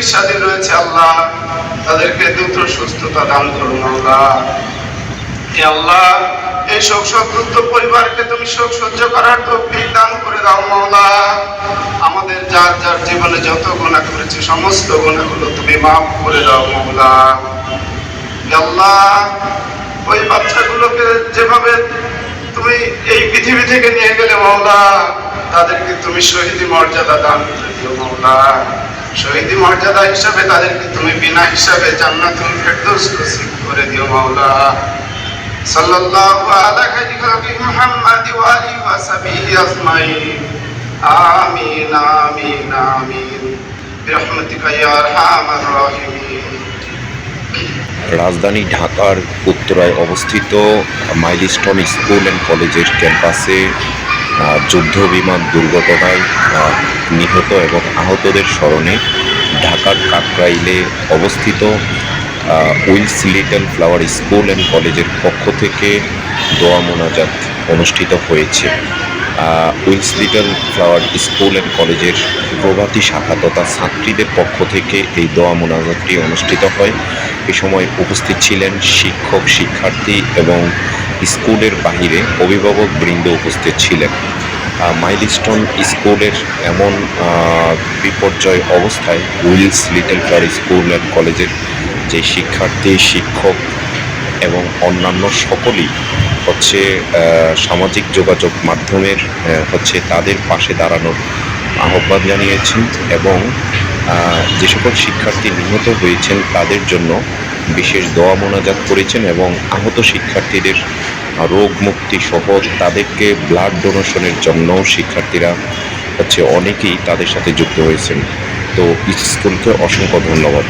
চিকিৎসাধীন রয়েছে আল্লাহ, তাদেরকে দ্রুত সুস্থতা দান করুন আল্লাহ হে আল্লাহ, এই শোক সন্তুষ্ট পরিবারকে তুমি শোক সহ্য করার তৌফিক দান করে দাও মাওলা। আমাদের যার যার জীবনে যত গুণা করেছে, সমস্ত গুণাগুলো তুমি মাফ করে দাও মাওলা। আল্লাহ, ওই বাচ্চাগুলোকে যেভাবে তুমি এই পৃথিবী থেকে নিয়ে গেলে মাওলা, তাদেরকে তুমি শহীদি মর্যাদা দান করে দিও মাওলা। শহীদ মর্যাদা হিসাবে তাদেরকে তুমি বিনা হিসাবে জান্নাতুল ফেরদৌস নসিব করে দিও মাওলা। সাল্লাল্লাহু আলাইহি ওয়া খালকি মুহাম্মাদ ওয়া আলিহি ওয়া সাহবিহি আজমাইন। আমিন আমিন আমিন। বিরহমতিকা ইয়া আরহামার রাহিমিন। রাজধানী ঢাকার উত্তরায় অবস্থিত মাইলস্টোন স্কুল অ্যান্ড কলেজের ক্যাম্পাসে যুদ্ধ বিমান দুর্ঘটনায় নিহত এবং আহতদের স্মরণে ঢাকার কাকরাইলে অবস্থিত Wills Little Flower School and কলেজের পক্ষ থেকে দোয়া মোনাজাত অনুষ্ঠিত হয়েছে। Wills Little Flower School and কলেজের প্রভাতী শাখা তথা ছাত্রীদের পক্ষ থেকে এই দোয়া মোনাজাতটি অনুষ্ঠিত হয়। এ সময় উপস্থিত ছিলেন শিক্ষক, শিক্ষার্থী এবং স্কুলের বাহিরে অভিভাবক বৃন্দ উপস্থিত ছিলেন। মাইলস্টোন স্কুলের এমন বিপর্যয় অবস্থায় Wills Little Flower School and কলেজের যে শিক্ষার্থী, শিক্ষক এবং অন্যান্য সকলেই হচ্ছে সামাজিক যোগাযোগ মাধ্যমের হচ্ছে তাদের পাশে দাঁড়ানোর আহ্বান জানিয়েছেন এবং যে সকল শিক্ষার্থী নিহত হয়েছেন তাদের জন্য বিশেষ দোয়া মোনাজাত করেছেন এবং আহত শিক্ষার্থীদের রোগ মুক্তি সহ তাদেরকে ব্লাড ডোনেশনের জন্য শিক্ষার্থীরা হচ্ছে অনেকেই তাদের সাথে যুক্ত হয়েছেন। তো স্কুলকে অসংখ্য ধন্যবাদ।